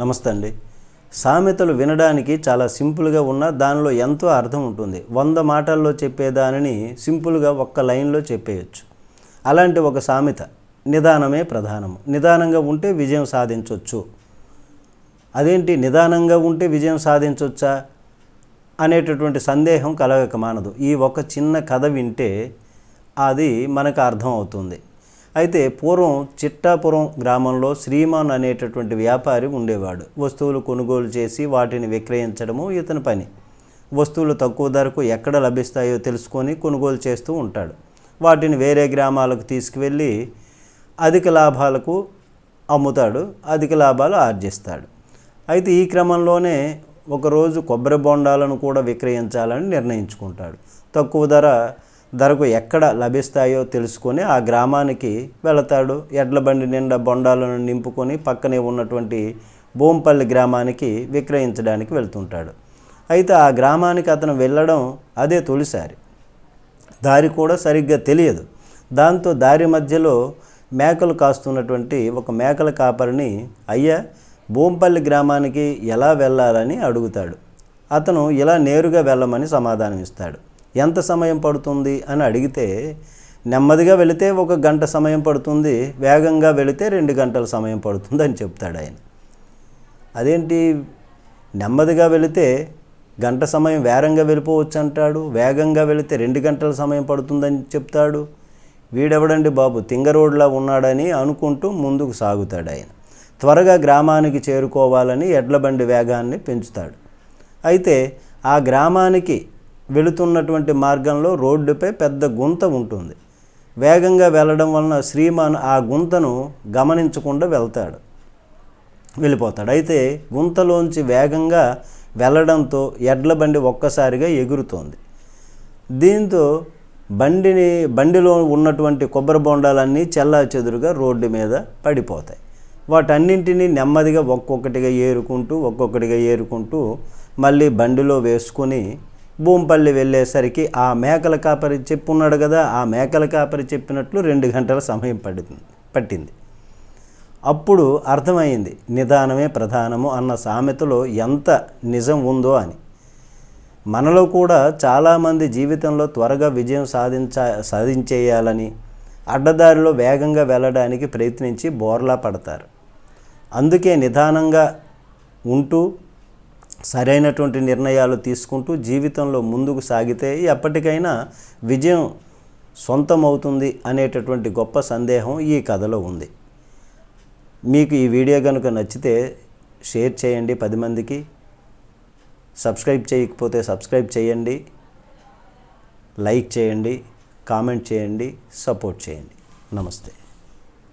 నమస్తే అండి. సామెతలు వినడానికి చాలా సింపుల్గా ఉన్న దానిలో ఎంతో అర్థం ఉంటుంది. వంద మాటల్లో చెప్పేదానిని సింపుల్గా ఒక్క లైన్లో చెప్పేయచ్చు. అలాంటి ఒక సామెత నిదానమే ప్రధానము. నిదానంగా ఉంటే విజయం సాధించవచ్చు అదేంటి? నిదానంగా ఉంటే విజయం సాధించవచ్చా అనేటటువంటి సందేహం కలగక మానదు. ఈ ఒక చిన్న కథ వింటే అది మనకు అర్థం అవుతుంది. అయితే పూర్వం చిట్టాపురం గ్రామంలో శ్రీమాన్ అనేటటువంటి వ్యాపారి ఉండేవాడు. వస్తువులు కొనుగోలు చేసి వాటిని విక్రయించడము ఇతని పని. వస్తువులు తక్కువ ధరకు ఎక్కడ లభిస్తాయో తెలుసుకొని కొనుగోలు చేస్తూ ఉంటాడు. వాటిని వేరే గ్రామాలకు తీసుకువెళ్ళి అధిక లాభాలకు అమ్ముతాడు అధిక లాభాలు ఆర్జిస్తాడు. అయితే ఈ క్రమంలోనే ఒకరోజు కొబ్బరి బొండాలను కూడా విక్రయించాలని నిర్ణయించుకుంటాడు. తక్కువ ధర ధరకు ఎక్కడ లభిస్తాయో తెలుసుకొని ఆ గ్రామానికి వెళతాడు. ఎడ్ల బండి నిండా బొండాలను నింపుకొని పక్కనే ఉన్నటువంటి భూంపల్లి గ్రామానికి విక్రయించడానికి వెళ్తుంటాడు. అయితే ఆ గ్రామానికి అతను వెళ్ళడం అదే తొలిసారి. దారి కూడా సరిగ్గా తెలియదు. దాంతో దారి మధ్యలో మేకలు కాస్తున్నటువంటి ఒక మేకల కాపరిని అయ్యా భూంపల్లి గ్రామానికి ఎలా వెళ్ళాలని అడుగుతాడు. అతను ఇలా నేరుగా వెళ్ళమని సమాధానం ఇస్తాడు ఎంత సమయం పడుతుంది అని అడిగితే నెమ్మదిగా వెళితే ఒక గంట సమయం పడుతుంది వేగంగా వెళితే రెండు గంటల సమయం పడుతుంది అని చెప్తాడు ఆయన. అదేంటి? నెమ్మదిగా వెళితే గంట సమయం వేగంగా వెళ్ళిపోవచ్చు అంటాడు వేగంగా వెళితే రెండు గంటల సమయం పడుతుందని చెప్తాడు. వీడెవడండి బాబు? తింగరోడ్లా ఉన్నాడని అనుకుంటూ ముందుకు సాగుతాడు ఆయన. త్వరగా గ్రామానికి చేరుకోవాలని ఎడ్ల బండి వేగాన్ని పెంచుతాడు. అయితే ఆ గ్రామానికి వెళుతున్నటువంటి మార్గంలో రోడ్డుపై పెద్ద గుంత ఉంటుంది. వేగంగా వెళ్ళడం వలన శ్రీమాన్ ఆ గుంతను గమనించకుండా వెళ్తాడు. వెళ్ళిపోతాడు. అయితే గుంతలోంచి వేగంగా వెళ్ళడంతో ఎడ్ల బండి ఒక్కసారిగా ఎగురుతోంది. దీంతో బండిని బండిలో ఉన్నటువంటి కొబ్బరి బొండాలన్నీ చెల్లా చెదురుగా రోడ్డు మీద పడిపోతాయి. వాటన్నింటినీ నెమ్మదిగా ఒక్కొక్కటిగా ఏరుకుంటూ ఒక్కొక్కటిగా ఏరుకుంటూ మళ్ళీ బండిలో వేసుకొని భూంపల్లి వెళ్ళేసరికి ఆ మేకల కాపరి చెప్పున్నాడు కదా ఆ మేకల కాపరి చెప్పినట్లు రెండు గంటల సమయం పడింది పట్టింది. అప్పుడు అర్థమైంది నిదానమే ప్రధానము అన్న సామెతలో ఎంత నిజం ఉందో అని. మనలో కూడా చాలామంది జీవితంలో త్వరగా విజయం సాధించ సాధించేయాలని అడ్డదారిలో వేగంగా వెళ్ళడానికి ప్రయత్నించి బోర్లా పడతారు. అందుకే నిదానంగా ఉంటూ సరైనటువంటి నిర్ణయాలు తీసుకుంటూ జీవితంలో ముందుకు సాగితే ఎప్పటికైనా విజయం సొంతమవుతుంది అనేటటువంటి గొప్ప సందేహం ఈ కథలో ఉంది. మీకు ఈ వీడియో కనుక నచ్చితే షేర్ చేయండి పది మందికి. సబ్స్క్రైబ్ చేయకపోతే సబ్స్క్రైబ్ చేయండి. లైక్ చేయండి కామెంట్ చేయండి సపోర్ట్ చేయండి. నమస్తే.